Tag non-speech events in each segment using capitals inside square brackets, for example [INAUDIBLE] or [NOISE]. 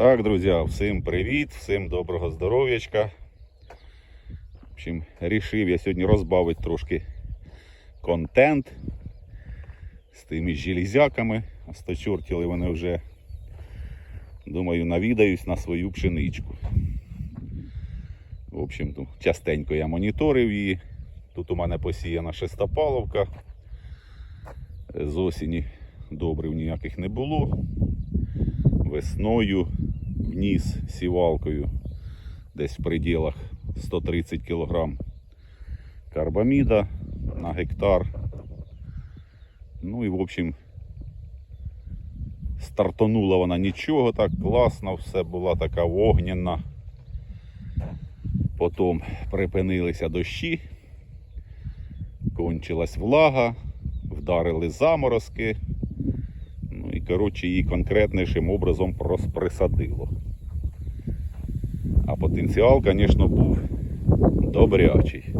Так, друзі, всім привіт, всім доброго здоров'ячка. В общем, рішив я сьогодні розбавити трошки контент з тими железяками. Осточортіли вони вже, думаю, навідаюсь на свою пшеничку. В общем, тут частенько я моніторив її. Тут у мене посіяна шестопаловка. З осені добрив ніяких не було. Весною вніс сівалкою десь в пределах 130 кг карбаміда на гектар. Ну і в общем стартанула вона нічого, так класно, все була така вогняна. Потім припинилися дощі, кончилась влага, вдарили заморозки. Ну і коротше її конкретнішим образом присадило. А потенціал, звісно, був добрячий.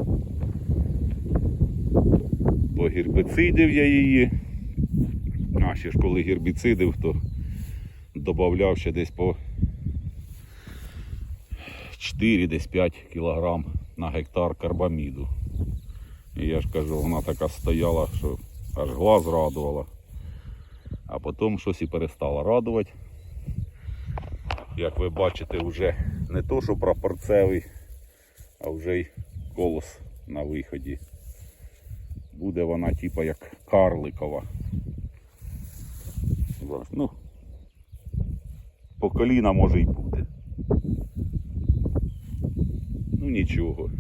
Бо гербіцидів я її. А ще ж коли гербіцидів, то додавав ще десь по 4-5 кілограм на гектар карбаміду. І я ж кажу, вона така стояла, що аж глаз радувала. А потім щось і перестало радувати. Як ви бачите, вже не то, що прапорцевий, а вже й колос на виході. Буде вона типа як карликова. Ну, по коліна може й бути. Ну нічого.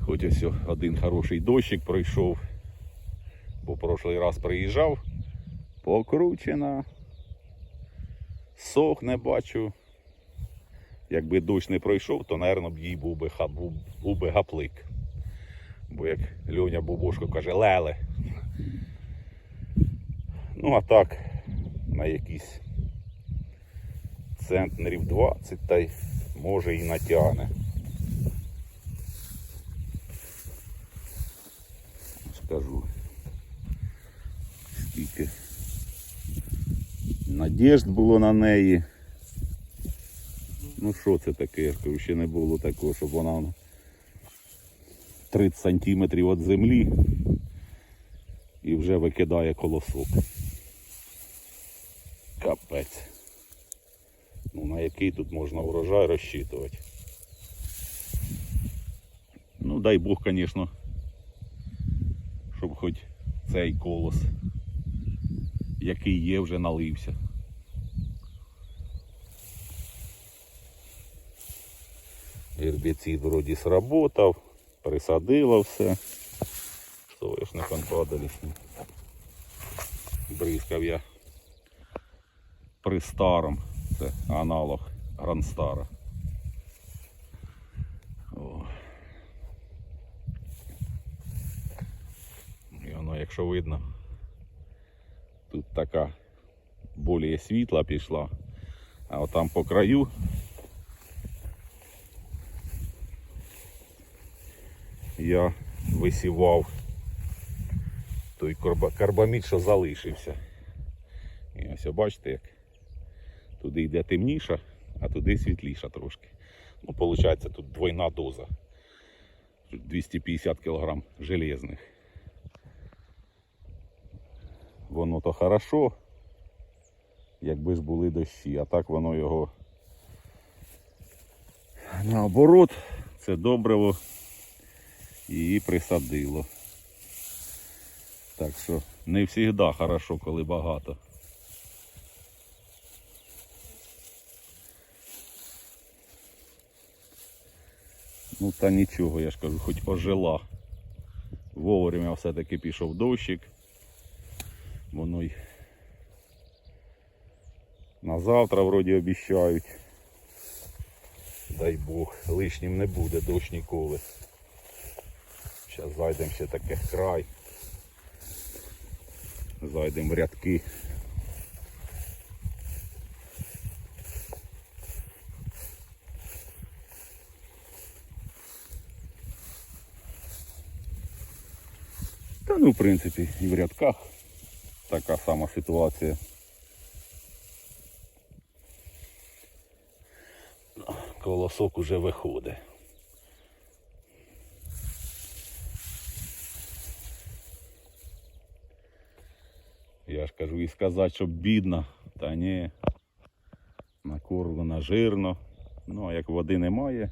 Хоч ось один хороший дощик пройшов, бо прошлий раз приїжджав, покручена, сохне бачу. Якби дощ не пройшов, то, мабуть, б їй був би, ха- був, був би гаплик. Бо як Льоня Бобошко каже, леле. Ну а так, на якісь центнерів 20 та й може і натягне. Скажу. Скільки надіжд було на неї. Ну що це таке? Я кажу, ще не було такого, щоб вона ну, 30 сантиметрів від землі і вже викидає колосок. Капець. Ну на який тут можна урожай розчитувати. Ну дай Бог, звісно, щоб хоч цей колос, який є, вже налився. Гербіцид вроді сработав, присадило все. Соняшником падали. Бризкав я при старом. Це аналог Грандстара. О. І воно, якщо видно, тут така більш світла пішла, а отам по краю я висівав той карба- карбамід, що залишився. І ось бачите, як туди йде темніша, а туди світліша трошки. Ну, виходить, тут двойна доза. Тут 250 кг железних. Воно то хорошо, якби ж були дощі, а так воно його наоборот, це добриво її присадило. Так що не завжди хорошо, коли багато. Ну та нічого, я ж кажу, хоч ожила. Вовремя все-таки пішов дощик. Воно й на завтра вроді обіщають. Дай Бог, лишнім не буде дощ ніколи. Зараз зайдемо ще таке край. Зайдемо в рядки. Та ну, в принципі, і в рядках така сама ситуація. колосок уже виходить. Я ж кажу, і сказати, що бідно, та ні. Накормлено жирно. Ну, а як води немає,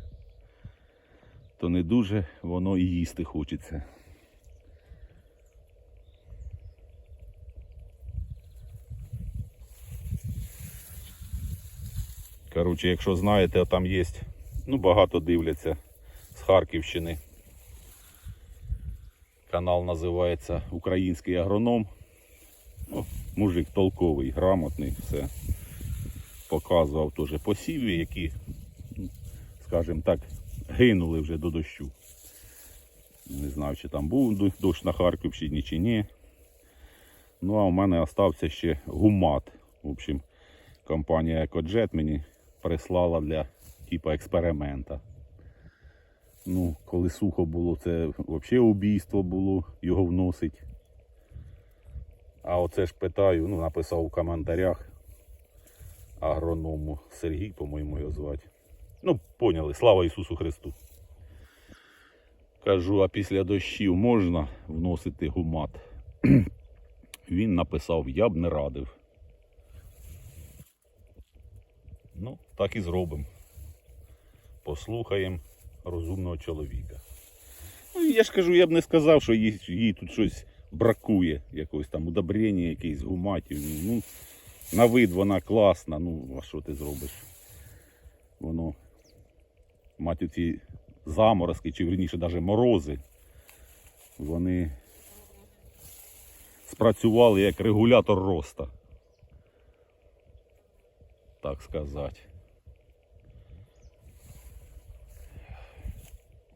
то не дуже воно і їсти хочеться. Коротше, якщо знаєте, там є, ну багато дивляться з Харківщини. Канал називається Український агроном. Мужик толковий, грамотний, все. Показував теж посіви, які, скажімо так, гинули вже до дощу. Не знаю, чи там був дощ- на Харківщині чи ні. Ну а у мене остався ще гумат. В общем, компанія EcoJet мені прислала для типу експеримента. Ну, коли сухо було, це взагалі убійство було його вносить. А оце ж питаю, ну, написав у коментарях агроному Сергій, по-моєму, його звати. Ну, поняли, слава Ісусу Христу. Кажу, а після дощів можна вносити гумат? [CLEARS THROAT] Він написав, я б не радив. Ну, так і зробимо. Послухаємо розумного чоловіка. Ну, я ж кажу, я б не сказав, що їй, їй тут щось бракує, якогось там удобрення, якийсь гуматів. Ну, на вид вона класна, ну, а що ти зробиш? Воно, мать ці заморозки, чи верніше навіть морози, вони спрацювали як регулятор роста. Так сказати.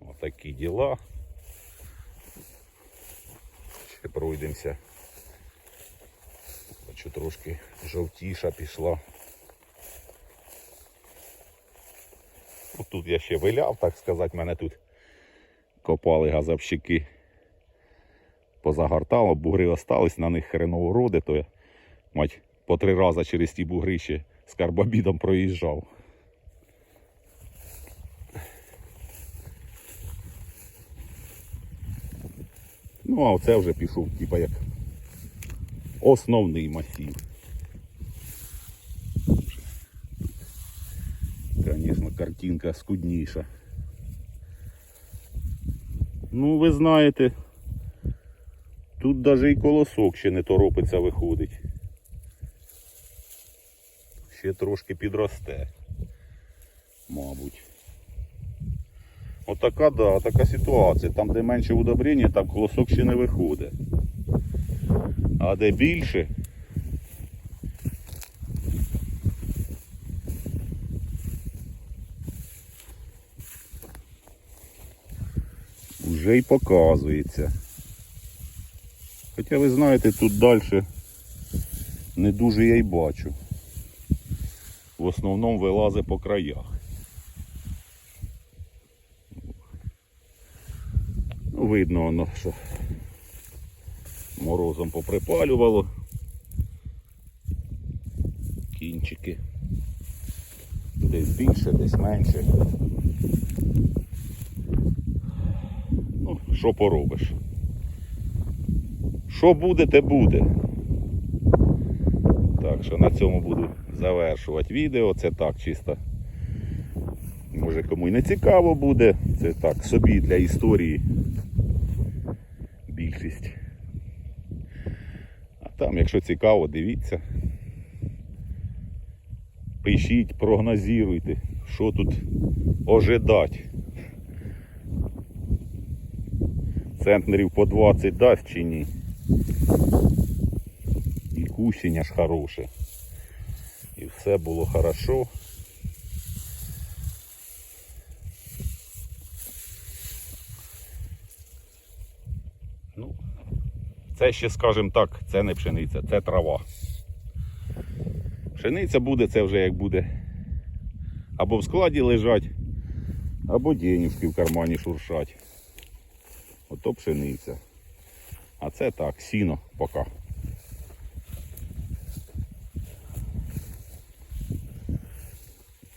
Отакі діла. Ще пройдемося. Бачу трошки жовтіша пішла. Тут я ще виляв, так сказати, мене тут копали газовщики. Позагортало, бугри остались, на них хреново роди, то я мать по три рази через ті бугри ще з карбамідом проїжджав. Ну, а оце вже пішов, типа як основний масів. Звісно, картинка скудніша. Ну, ви знаєте, тут навіть і колосок ще не торопиться виходить. Ще трошки підросте, мабуть. Отака, да, така ситуація. Там, де менше удобрення, там колосок ще не виходить. А де більше, вже й показується. Хоча ви знаєте, тут далі не дуже я й бачу. В основному вилазить по краях. Видно воно, що морозом поприпалювало. Кінчики. Десь більше, десь менше. Ну, що поробиш? Що буде, те буде. Так що на цьому буду завершувати відео. Це так чисто. Може кому й не цікаво буде. Це так собі для історії. Більшість. А там, якщо цікаво, дивіться. Пишіть, прогнозуйте, що тут ожидать. Центнерів по 20 дасть чи ні. І кусіння ж хороше. І все було хорошо. Це ще, скажімо так, це не пшениця, це трава. Пшениця буде, це вже як буде або в складі лежать, або денюжки в кармані шуршать. Ото пшениця. А це так, сіно поки.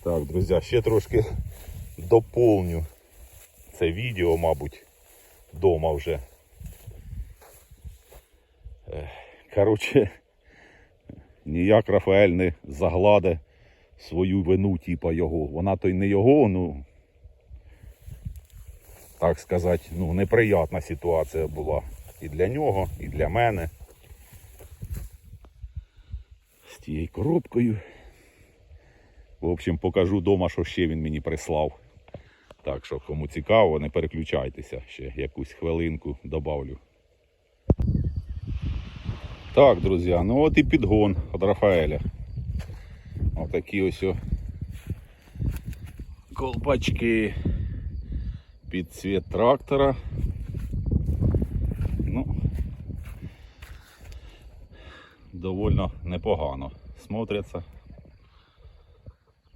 Так, друзі, ще трошки доповню це відео, мабуть, вдома вже. Коротше, ніяк Рафаель не загладе свою вину, типа його. Вона то й не його, ну. Так сказати, ну, неприятна ситуація була і для нього, і для мене. З тією коробкою. В общем, покажу вдома, що ще він мені прислав. Так що, кому цікаво, не переключайтеся. Ще якусь хвилинку добавлю. Так, друзі, ну от і підгон від Рафаеля. Отакі ось колпачки під цвіт трактора. Ну, довольно непогано смотряться.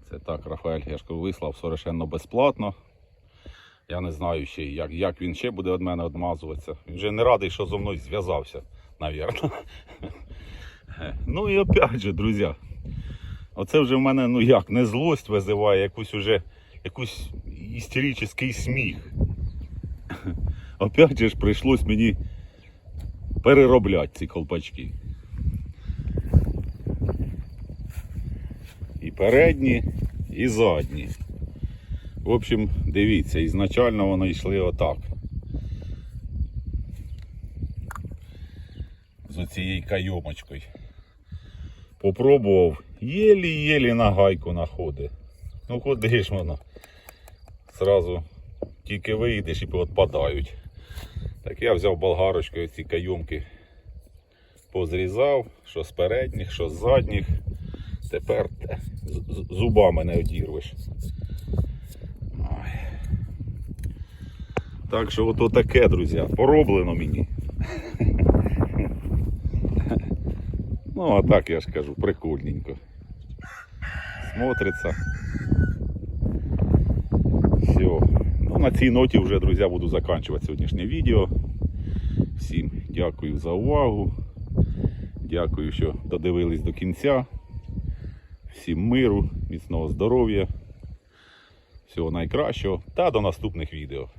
Це так, Рафаель, я ж вислав совершенно безплатно. Я не знаю ще, як, як він ще буде від мене відмазуватися. Він вже не радий, що зі мною зв'язався, навірно. Ну і опять же, друзі, оце вже в мене, ну як, не злость визиває, якусь уже, якусь істеричний сміх. Опять же ж прийшлось мені переробляти ці колпачки. І передні, і задні. В общем, дивіться, ізначально вони йшли отак. З оцією кайомочкою. Попробував, єлі-єлі на гайку находить. Ну ж воно? Зразу тільки вийдеш і відпадають. Так я взяв болгарочкою ці кайомки, позрізав, що з передніх, що з задніх. Тепер зубами не одірвеш. Так що ото таке, друзі, пороблено мені. Ну, а так я ж кажу, прикольненько. Смотриться. Все. Ну, на цій ноті вже, друзі, буду закінчувати сьогоднішнє відео. Всім дякую за увагу. Дякую, що додивились до кінця. Всім миру, міцного здоров'я, всього найкращого та до наступних відео.